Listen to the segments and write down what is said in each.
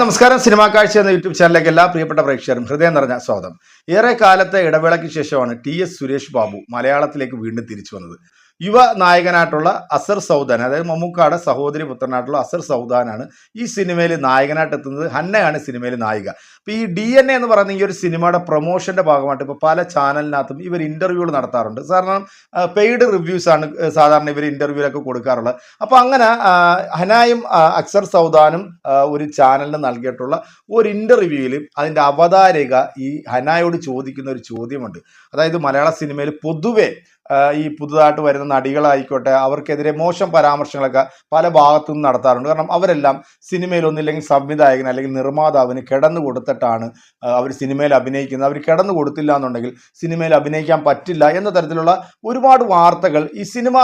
നമസ്കാരം. സിനിമാ കാഴ്ച എന്ന യൂട്യൂബ് ചാനലിലേക്ക് എല്ലാ പ്രിയപ്പെട്ട പ്രേക്ഷകരും ഹൃദയം നിറഞ്ഞ സ്വാഗതം. ഏറെ കാലത്തെ ഇടവേളയ്ക്ക് ശേഷമാണ് ടി എസ് സുരേഷ് ബാബു മലയാളത്തിലേക്ക് വീണ്ടും തിരിച്ചു വന്നത്. യുവ നായകനായിട്ടുള്ള അസർ സൗദാൻ അതായത് മമ്മൂക്കാടെ സഹോദരി പുത്രനായിട്ടുള്ള അസർ സൗദാനാണ് ഈ സിനിമയിൽ നായകനായിട്ട് എത്തുന്നത്. ഹന്നയാണ് സിനിമയിൽ നായിക. അപ്പോൾ ഈ ഡി എൻ എ എന്ന് പറയുന്ന ഈ ഒരു സിനിമയുടെ പ്രൊമോഷന്റെ ഭാഗമായിട്ട് ഇപ്പോൾ പല ചാനലിനകത്തും ഇവർ ഇന്റർവ്യൂകൾ നടത്താറുണ്ട്. കാരണം പെയ്ഡ് റിവ്യൂസ് ആണ് സാധാരണ ഇവർ ഇന്റർവ്യൂലൊക്കെ കൊടുക്കാറുള്ളത്. അപ്പോൾ അങ്ങനെ ഹനായും അക്സർ സൗദാനും ഒരു ചാനലിന് നൽകിയിട്ടുള്ള ഒരു ഇന്റർവ്യൂവിൽ അതിന്റെ അവതാരിക ഈ ഹനായോട് ചോദിക്കുന്ന ഒരു ചോദ്യമുണ്ട്. അതായത് മലയാള സിനിമയിൽ പൊതുവെ ഈ പുതുതായിട്ട് വരുന്ന നടികളായിക്കോട്ടെ അവർക്കെതിരെ മോശം പരാമർശങ്ങളൊക്കെ പല ഭാഗത്തു നിന്ന് നടത്താറുണ്ട്. കാരണം അവരെല്ലാം സിനിമയിൽ ഒന്നില്ലെങ്കിൽ സംവിധായകന് അല്ലെങ്കിൽ നിർമ്മാതാവിന് കിടന്നു കൊടുത്തിട്ടാണ് അവർ സിനിമയിൽ അഭിനയിക്കുന്നത്. അവർ കിടന്നു കൊടുത്തില്ല എന്നുണ്ടെങ്കിൽ സിനിമയിൽ അഭിനയിക്കാൻ പറ്റില്ല എന്ന തരത്തിലുള്ള ഒരുപാട് വാർത്തകൾ ഈ സിനിമ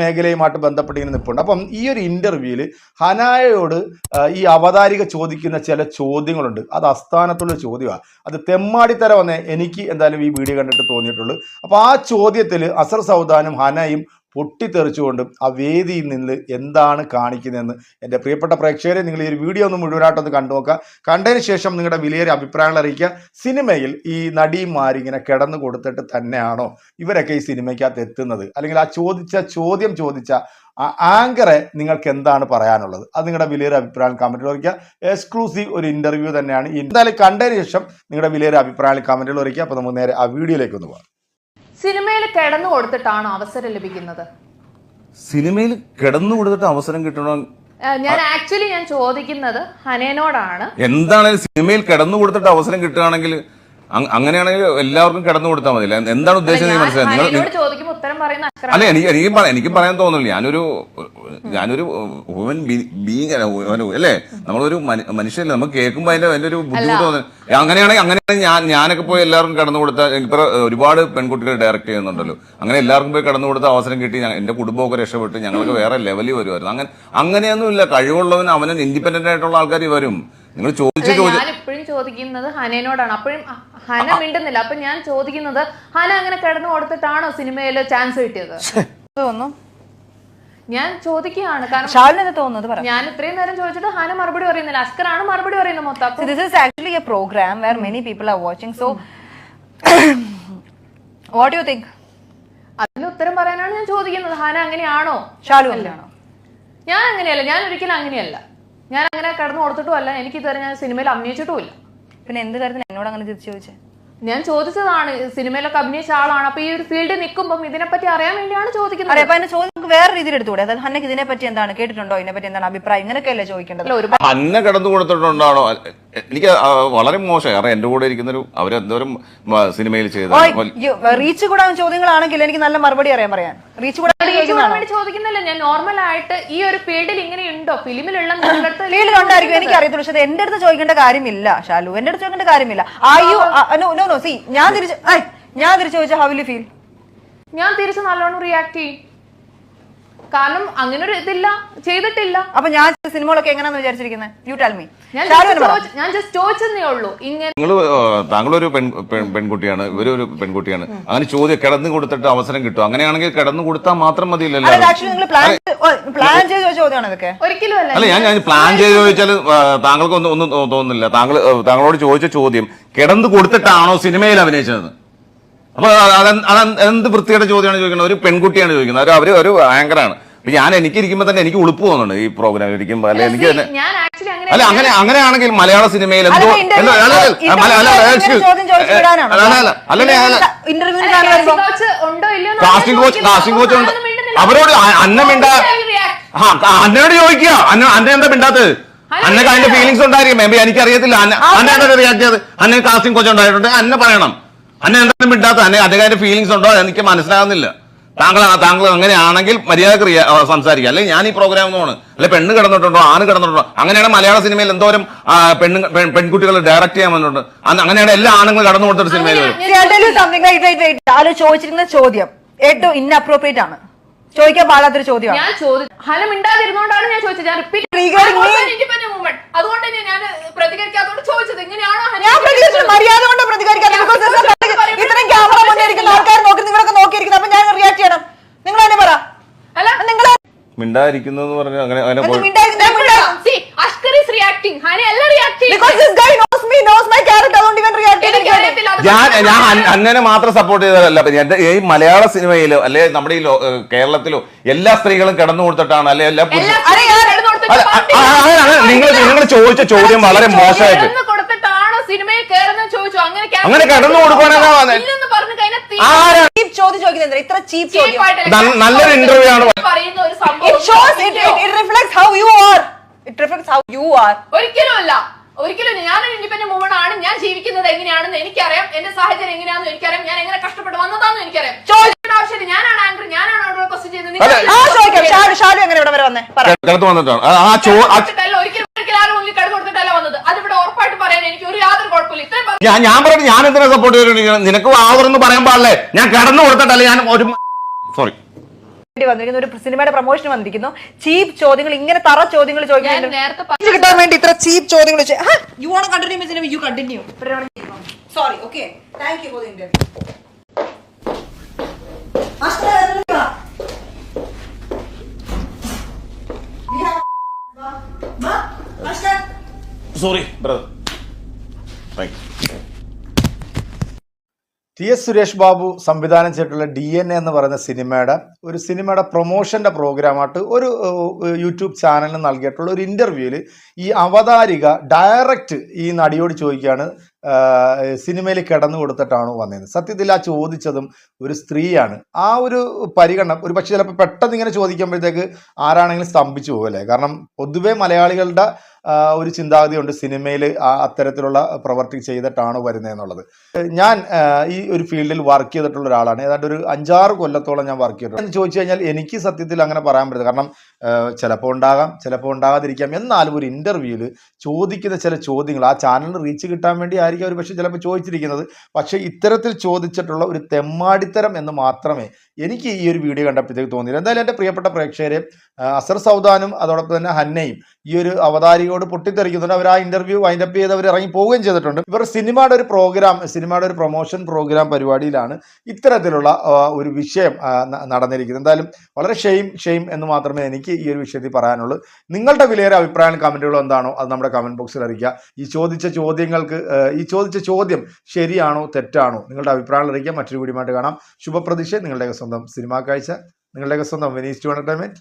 മേഖലയുമായിട്ട് ബന്ധപ്പെട്ട് ഇങ്ങനെ നിൽപ്പുണ്ട്. അപ്പം ഈ ഒരു ഇന്റർവ്യൂവിൽ ഹനായയോട് ഈ അവതാരിക ചോദിക്കുന്ന ചില ചോദ്യങ്ങളുണ്ട്. അത് അസ്ഥാനത്തുള്ള ചോദ്യമാണ്. അത് തെമ്മാടിത്തരം വന്നേ എനിക്ക് എന്തായാലും ഈ വീഡിയോ കണ്ടിട്ട് തോന്നിയിട്ടുള്ളൂ. അപ്പോൾ ആ ചോദ്യത്തിൽ അസർ സൗദാനും ഹനയും പൊട്ടിത്തെറിച്ചുകൊണ്ട് ആ വേദിയിൽ നിന്ന് എന്താണ് കാണിക്കുന്നതെന്ന് എന്റെ പ്രിയപ്പെട്ട പ്രേക്ഷകരെ നിങ്ങൾ ഈ ഒരു വീഡിയോ ഒന്ന് മുഴുവനായിട്ടൊന്ന് കണ്ടു നോക്കുക. കണ്ടതിന് ശേഷം നിങ്ങളുടെ വിലയേറിയ അഭിപ്രായങ്ങൾ അറിയിക്കുക. സിനിമയിൽ ഈ നടിമാരിങ്ങനെ കിടന്നു കൊടുത്തിട്ട് തന്നെയാണോ ഇവരൊക്കെ ഈ സിനിമയ്ക്കകത്ത് എത്തുന്നത്? അല്ലെങ്കിൽ ആ ചോദിച്ച ചോദ്യം ചോദിച്ച ആ ആങ്കറെ നിങ്ങൾക്ക് എന്താണ് പറയാനുള്ളത്? അത് നിങ്ങളുടെ വിലയേറിയ അഭിപ്രായം കമന്റിൽ അറിയിക്കുക എക്സ്ക്ലൂസീവ് ഒരു ഇന്റർവ്യൂ തന്നെയാണ് എന്തായാലും കണ്ടതിന് ശേഷം നിങ്ങളുടെ വിലയേറിയ അഭിപ്രായങ്ങൾ കമന്റിൽ അറിയിക്കുക അപ്പോൾ നമുക്ക് നേരെ ആ വീഡിയോയിലേക്ക് ഒന്ന് പോകാം. സിനിമയിൽ കിടന്നു കൊടുത്തിട്ടാണ് അവസരം ലഭിക്കുന്നത്? സിനിമയിൽ കിടന്നു കൊടുത്തിട്ട് അവസരം കിട്ടണോ? ഞാൻ ആക്ച്വലി ഞാൻ ചോദിക്കുന്നത് ഹനേനോടാണ്. എന്താണ് സിനിമയിൽ കിടന്നു കൊടുത്തിട്ട് അവസരം കിട്ടുകയാണെങ്കിൽ അങ്ങനെയാണെങ്കിൽ എല്ലാവർക്കും കിടന്നു കൊടുത്താൽ മതി. എന്താണ് ഉദ്ദേശിച്ചത് മനസ്സിലായി? നിങ്ങൾ അല്ല എനിക്ക് എനിക്ക് എനിക്ക് പറയാൻ തോന്നുന്നില്ല ഞാനൊരു ഞാനൊരു ഹ്യൂമൻ ബീങ് അല്ലേ നമ്മളൊരു മനു- മനുഷ്യല്ലേ നമുക്ക് കേൾക്കുമ്പോൾ അതിന്റെ അതിന്റെ ഒരു ബുദ്ധിമുട്ട് തോന്നുന്നു അങ്ങനെയാണെങ്കിൽ അങ്ങനെയാണെങ്കിൽ ഞാൻ ഞാനൊക്കെ പോയി എല്ലാവർക്കും കടന്നു കൊടുത്ത ഇപ്പൊ ഒരുപാട് പെൺകുട്ടികൾ ഡയറക്റ്റ് ചെയ്യുന്നുണ്ടല്ലോ. അങ്ങനെ എല്ലാവർക്കും പോയി കടന്നു കൊടുത്ത അവസരം കിട്ടി എന്റെ കുടുംബമൊക്കെ രക്ഷപ്പെട്ട് ഞങ്ങൾക്ക് വേറെ ലെവലിൽ വരുമായിരുന്നു അങ്ങനെ അങ്ങനെയൊന്നുമില്ല. കഴിവുള്ളവൻ അവനും ഇൻഡിപെൻഡന്റ് ആയിട്ടുള്ള ആൾക്കാർ വരും. നിങ്ങൾ ചോദിച്ച ഞാൻ ഇപ്പോഴും ചോദിക്കുന്നത് ഹനയോടാണ് അപ്പോഴും ഹന മിണ്ടുന്നില്ല. അപ്പൊ ഞാൻ ചോദിക്കുന്നത് ഹന അങ്ങനെ കിടന്നു കൊടുത്തിട്ടാണോ സിനിമയിൽ ചാൻസ് കിട്ടിയത്? തോന്നുന്നു. ഞാൻ ചോദിക്കുകയാണ്. കാരണം തോന്നുന്നത്? ഞാൻ ഇത്രയും നേരം ചോദിച്ചിട്ട് ഹന മറുപടി പറയുന്നില്ല. അസ്കർ ആണ് മറുപടി പറയുന്നത് മൊത്തം. This is actually a programme where many people are watching so what you think അതിന് ഉത്തരം പറയാനാണ് ഞാൻ ചോദിക്കുന്നത്. ഹന അങ്ങനെയാണോ? ഷാലു അങ്ങനെയാണോ? ഞാൻ അങ്ങനെയല്ല. ഞാൻ ഒരിക്കലും അങ്ങനെയല്ല. ഞാൻ അങ്ങനെ കടന്നു കൊടുത്തിട്ടും അല്ല. എനിക്ക് ഇതുവരെ ഞാൻ സിനിമയിൽ അഭിനയിച്ചിട്ടും ഇല്ല പിന്നെ എന്ത് കാര്യത്തിന് എന്നോട് അങ്ങനെ തിരിച്ചു ചോദിച്ചേ? ഞാൻ ചോദിച്ചതാണ് സിനിമയിലൊക്കെ അഭിനയിച്ച ആളാണ്. അപ്പൊ ഈ ഒരു ഫീൽഡിൽ നിൽക്കുമ്പോൾ ഇതിനെപ്പറ്റി അറിയാൻ വേണ്ടിയാണ് ചോദിക്കുന്നത്. നമുക്ക് വേറെ രീതിയിൽ എടുത്തുകൂടെ? അതായത് ഹന്നക്ക് ഇതിനെ പറ്റി എന്താണ് കേട്ടിട്ടുണ്ടോ? ഇതിനെ പറ്റി എന്താണ് അഭിപ്രായം? ഇങ്ങനെയൊക്കെയല്ലേ ചോദിക്കേണ്ടത്? ഒരുപാട് അന്ന കടന്നു കൊടുത്തിട്ടുണ്ടാണോ? എനിക്ക് ആ വളരെ മോശം കാരണം എന്റെ കൂടെ ഇരിക്കുന്നൊരു അവരെന്തോരം സിനിമയിൽ ചെയ്ത റീച്ച് കൂടാൻ ചോദ്യങ്ങളാണെങ്കിൽ എനിക്ക് നല്ല മറുപടി അറിയാൻ പറയാൻ. റീച്ച് കൂടാൻ ചോദിക്കാൻ ചോദിക്കുന്നതാണോ? വേണ്ടി ചോദിക്കുന്നില്ല. ഞാൻ നോർമൽ ആയിട്ട് ഈ ഒരു ഫീൽഡിൽ ഇങ്ങനെയുണ്ടോ? ഫിലിമിലുള്ള ഫീൽഡിൽ ഉണ്ടായിരിക്കും എനിക്ക് അറിയത്തുള്ളൂ പക്ഷെ എന്റെ അടുത്ത് ചോദിക്കേണ്ട കാര്യമില്ല ഷാലു. എന്റെ അടുത്ത് ചോദിക്കേണ്ട കാര്യമില്ല. ആയു നോ നോ നോ സി ഞാൻ തിരിച്ച് ഐ, ഞാൻ തിരിച്ചു ചോദിച്ച ഹൗ വിൽ ഫീൽ ഞാൻ തിരിച്ച് നല്ലോണം റിയാക്ട് ചെയ്യും. കാരണം അങ്ങനെ ഒരു ഇതില്ല ചെയ്തിട്ടില്ല. അപ്പൊ ഞാൻ സിനിമകളൊക്കെ എങ്ങനെയാന്ന് വിചാരിച്ചിരിക്കുന്നത് യു ടെൽ മീ ഞാൻ just ഞാൻ ജസ്റ്റ് ചോദിച്ചെന്നേ ഉള്ളൂ. ഇങ്ങനെ നിങ്ങൾ താങ്കളൊരു പെൺ പെൺ- പെൺകുട്ടിയാണ് ഇവരൊരു പെൺകുട്ടിയാണ്. അങ്ങനെ ചോദ്യം കിടന്നു കൊടുത്തിട്ട് അവസരം കിട്ടും. അങ്ങനെയാണെങ്കിൽ കിടന്നു കൊടുത്താൽ മാത്രം മതിയില്ലല്ലോ. അതായത് ആക്ച്വലി നിങ്ങൾ പ്ലാൻ പ്ലാൻ ചെയ്ത് ചോദിച്ച ചോദ്യമാണ് ഇതൊക്കെ. ഒരിക്കലും അല്ല. അല്ല ഞാൻ ഞാൻ പ്ലാൻ ചെയ്ത് ചോദിച്ചാൽ താങ്കൾക്ക് ഒന്നും ഒന്നും തോ- തോന്നുന്നില്ല. താങ്കൾ ആ, താങ്കളോട് ചോദിച്ച ചോദ്യം കിടന്നു കൊടുത്തിട്ടാണോ സിനിമയിൽ അഭിനയിച്ചത് അപ്പൊ അത് അത് എന്ത് വൃത്തിയുടെ ചോദ്യമാണ് ചോദിക്കുന്നത്? ഒരു പെൺകുട്ടിയാണ് ചോദിക്കുന്നത്. അവർ അവർ ഒരു ആങ്കറാണ്. അപ്പൊ ഞാൻ എനിക്ക് ഇരിക്കുമ്പോ തന്നെ എനിക്ക് ഉളുപ്പ് തോന്നുന്നുണ്ട് ഈ പ്രോഗ്രാം ഇരിക്കുമ്പോ. അല്ലെ എനിക്ക് തന്നെ അല്ല അങ്ങനെ അങ്ങനെയാണെങ്കിൽ മലയാള സിനിമയിൽ എന്തോ കാസ്റ്റിംഗ് കോച്ച് കാസ്റ്റിംഗ് കോച്ച് ഉണ്ട് അവരോട് അന്ന മിണ്ട ആ അന്നയോട് ചോദിക്കുക. അന്ന അന്ന എന്താ മിണ്ടാത്തത്? അല്ല, അന്നക്ക് അതിന്റെ. ഫീലിങ്സ് ഉണ്ടായിരിക്കും. മേബി എനിക്കറിയത്തില്ല. അന്ന അന്ന എന്താ റിയാക്ട് ചെയ്ത് അന്ന കാസ്റ്റിംഗ് കോച്ച് ഉണ്ടായിട്ടുണ്ട്. അന്ന പറയണം. അന്ന എന്താ മിണ്ടാത്ത? അന്നെ അദ്ദേഹത്തിന്റെ ഫീലിങ്സ് ഉണ്ടോ? എനിക്ക് മനസ്സിലാകുന്നില്ല താങ്കൾ താങ്കൾ അങ്ങനെയാണെങ്കിൽ മര്യാദയ്ക്ക് സംസാരിക്കുക. അല്ലെങ്കിൽ ഞാൻ ഈ പ്രോഗ്രാം ഒന്നുമാണ് അല്ലെ പെണ്ണ് കിടന്നിട്ടുണ്ടോ? ആണ് കിടന്നിട്ടുണ്ടോ? അങ്ങനെയാണ് മലയാള സിനിമയിൽ എന്തോരം പെണ്ണ് പെൺ- പെൺകുട്ടികൾ ഡയറക്ട് ചെയ്യാൻ വന്നിട്ടുണ്ട്. അങ്ങനെയാണ് എല്ലാ ആണുങ്ങളും കടന്നു കൊടുത്തൊരു സിനിമയിൽ ചോദിച്ചിരിക്കുന്ന ചോദിച്ചിരുന്ന ചോദ്യം. ഏറ്റവും ഇൻഅപ്രോപ്രിയേറ്റ് ആണ്. ചോദിക്കാൻ പാടാത്തൊരു ചോദ്യമാണ്. ഞാൻ ചോദിച്ചു ഹല മിണ്ടാതിരുന്നോണ്ടാണ് ഞാൻ ചോദിച്ചത്. ഞാൻ റിപ്പീറ്റ് അതുകൊണ്ട് തന്നെ ഞാൻ പ്രതികരിക്കാത്തോട് ചോദിച്ചത്. ഇങ്ങനെയാണോ ഞാൻ പ്രതികരിച്ചു മര്യാദ കൊണ്ട് പ്രതികരിക്കാൻ because this is a- ഇത്രയും ക്യാമറ മുന്നേ ഇരിക്കുന്ന ആൾക്കാർ നോക്കി നിങ്ങളൊക്കെ നോക്കിയിരിക്കുന്നത് അപ്പൊ ഞാൻ റിയാക്ട് ചെയ്യണം നിങ്ങൾ തന്നെ പറ അല്ല നിങ്ങൾ മിണ്ടായിരിക്കുന്നു എന്ന് പറഞ്ഞാൽ അങ്ങനെ അങ്ങനെ പോയി. മിണ്ടായിരുന്നു See, Ashkar is reacting. Hana അല്ല react Because this guy knows me, knows my character, അതുകൊണ്ട് ഇവൻ react എനിക്ക് അറിയത്തില്ല അത് ഞാൻ ഞാൻ അന്നനെ മാത്രം സപ്പോർട്ട് ചെയ്തതല്ല. അപ്പൊ എന്റെ ഈ മലയാള സിനിമയിലോ അല്ലെ നമ്മുടെ ഈ ലോ- ഏഹ് കേരളത്തിലോ എല്ലാ സ്ത്രീകളും കിടന്നു കൊടുത്തിട്ടാണ് അല്ലെ എല്ലാ പുരുഷ- കിടന്നു കൊടുത്തിട്ട് അല്ല, ആ, ആ, ആ, നിങ്ങൾ നിങ്ങൾ ചോദിച്ച ചോദ്യം വളരെ മോശമായിട്ട്. കിടന്നു കൊടുത്തിട്ടാണോ സിനിമയിൽ ചോദിച്ചു. അങ്ങനെ കിടന്നു കൊടുക്കാനാണോ ആരാണ് ഇല്ലെന്ന് പറഞ്ഞു കഴിഞ്ഞാൽ തീ- ആരാ ചോദ്യം ചോദിക്കുന്നത്? ഇത്ര ചീപ്പ് ചോദ്യം. നല്ലൊരു ഇന്റർവ്യൂ ആണ്. ഒരു are. ഒരിക്കലും അല്ല. ഒരിക്കലും ഞാനൊരു ഇൻഡിപെൻഡന്റ് മൂവ്മെന്റ് ആണ്. ഞാൻ ജീവിക്കുന്നത് എങ്ങനെയാണെന്ന് എനിക്കറിയാം. എന്റെ സാഹചര്യം എങ്ങനെയാണെന്ന് എനിക്കറിയാം. ഞാൻ എങ്ങനെ കഷ്ടപ്പെട്ട് വന്നതാണെന്ന് എനിക്കറിയാം. ചോദിക്കേണ്ട ആവശ്യമില്ല. ഞാനാണ് ആങ്കർ ഞാനാണ് അവിടെ ക്വസ്റ്റ്യൻ ചെയ്യുന്നത്. അല്ല, ആ ചോദിക്കാം ഷാലു ഷാലു എങ്ങനെ ഇവിടെ വരെ വന്നേ പറ കിടന്നു വന്നിട്ടാണ് ആ, ആ ചോ ആ- കൊടുത്തിട്ടല്ല ഒരിക്കലും ഒരിക്കലും ആരും മുന്നിൽ കട കൊടുത്തിട്ടല്ല വന്നത് അതിവിടെ ഉറപ്പായിട്ട് പറയാൻ എനിക്ക് ഒരു യാതൊരു കുഴപ്പമില്ല ഇത്രയും പറഞ്ഞു ഞാൻ ഞാൻ പറഞ്ഞു ഞാൻ എന്തിനാ സപ്പോർട്ട് ചെയ്തിട്ടുണ്ട് നിനക്ക് വാവറെന്ന് പറയാൻ പാടില്ലേ? ഞാൻ കടന്നു കൊടുത്തിട്ടല്ല ഞാൻ ഒരു സോറി വന്നിരിക്കുന്നു ഒരു സിനിമയുടെ പ്രൊമോഷൻ വന്നിരിക്കുന്നു. ചീപ്പ് ചോദ്യങ്ങൾ ഇങ്ങനെ തറ ചോദ്യങ്ങൾ ഞാൻ ചോദിക്കാൻ കിട്ടാൻ വേണ്ടി ഇത്ര ചീപ്പ് ചോദ്യങ്ങൾ you won't continue cinema you continue sorry okay thank you for the interview sorry brother T S Suresh Babu സംവിധാനം ചെയ്തിട്ടുള്ള ഡി എൻ എ എന്ന് പറയുന്ന സിനിമയുടെ ഒരു സിനിമയുടെ പ്രൊമോഷന്റെ പ്രോഗ്രാമായിട്ട് ഒരു യൂട്യൂബ് ചാനലിന് നൽകിയിട്ടുള്ള ഒരു ഇന്റർവ്യൂവിൽ ഈ അവതാരിക ഡയറക്റ്റ് ഈ നടിയോട് ചോദിക്കുകയാണ് സിനിമയിൽ കിടന്നു കൊടുത്തിട്ടാണോ വന്നത് സത്യത്തിൽ ആ ചോദിച്ചതും ഒരു സ്ത്രീയാണ്. ആ ഒരു പരിഗണന ഒരു പക്ഷേ ചിലപ്പോൾ പെട്ടെന്ന് ഇങ്ങനെ ചോദിക്കുമ്പോഴത്തേക്ക് ആരാണെങ്കിലും സ്തംഭിച്ചു പോകല്ലേ കാരണം പൊതുവേ മലയാളികളുടെ ഒരു ചിന്താഗതിയുണ്ട് സിനിമയിൽ അത്തരത്തിലുള്ള പ്രവർത്തി ചെയ്തിട്ടാണ് വരുന്നതെന്നുള്ളത്. ഞാൻ ഈ ഒരു ഫീൽഡിൽ വർക്ക് ചെയ്തിട്ടുള്ള ഒരാളാണ്. ഏതാണ്ട് ഒരു അഞ്ചാറ് കൊല്ലത്തോളം ഞാൻ വർക്ക് ചെയ്തിട്ടുണ്ട്. ചോദിച്ചു കഴിഞ്ഞാൽ എനിക്ക് സത്യത്തിൽ അങ്ങനെ പറയാൻ പറ്റില്ല. കാരണം ചിലപ്പോൾ ഉണ്ടാകാം ചിലപ്പോൾ ഉണ്ടാകാതിരിക്കാം. എന്നാലും ഒരു ഇന്റർവ്യൂവിൽ ചോദിക്കുന്ന ചില ചോദ്യങ്ങൾ ആ ചാനലിന് റീച്ച് കിട്ടാൻ വേണ്ടി ആയിരിക്കും അവർ പക്ഷേ ചിലപ്പോൾ ചോദിച്ചിരിക്കുന്നത്. പക്ഷേ ഇത്തരത്തിൽ ചോദിച്ചിട്ടുള്ള ഒരു തെമ്മാടിത്തരം എന്ന് മാത്രമേ എനിക്ക് ഈ ഒരു വീഡിയോ കണ്ടപ്പോഴത്തേക്ക് തോന്നിയത് എന്തായാലും എന്റെ പ്രിയപ്പെട്ട പ്രേക്ഷകരെ അസർ സൗദാനും അതോടൊപ്പം തന്നെ ഹന്നയും ഈ ഒരു അവതാരികയോട് പൊട്ടിത്തെറിക്കുന്നുണ്ട്. അവർ ആ ഇന്റർവ്യൂ വൈൻഡപ്പ് ചെയ്ത് അവർ ഇറങ്ങി പോവുകയും ചെയ്തിട്ടുണ്ട്. ഇവർ സിനിമയുടെ ഒരു പ്രോഗ്രാം സിനിമയുടെ ഒരു പ്രൊമോഷൻ പ്രോഗ്രാം പരിപാടിയിലാണ് ഇത്തരത്തിലുള്ള ഒരു വിഷയം നടന്നിരിക്കുന്നത്. എന്തായാലും വളരെ ഷെയിം ഷെയിം എന്ന് മാത്രമേ എനിക്ക് ഈ ഒരു വിഷയത്തിൽ പറയാനുള്ളൂ. നിങ്ങളുടെ വിലയേറെ അഭിപ്രായം കമന്റുകളോ എന്താണോ അത് നമ്മുടെ കമന്റ് ബോക്സിൽ അറിയിക്കുക. ഈ ചോദിച്ച ചോദ്യങ്ങൾക്ക് ഈ ചോദിച്ച ചോദ്യം ശരിയാണോ തെറ്റാണോ നിങ്ങളുടെ അഭിപ്രായം അറിയിക്കുക. മറ്റൊരു വീഡിയോ കാണാം. ശുഭപ്രതീക്ഷ നിങ്ങളുടെയൊക്കെ സ്വന്തം സിനിമാ കാഴ്ച നിങ്ങളുടെയൊക്കെ സ്വന്തം വിനീസ് ടു എന്റർടൈൻമെന്റ്.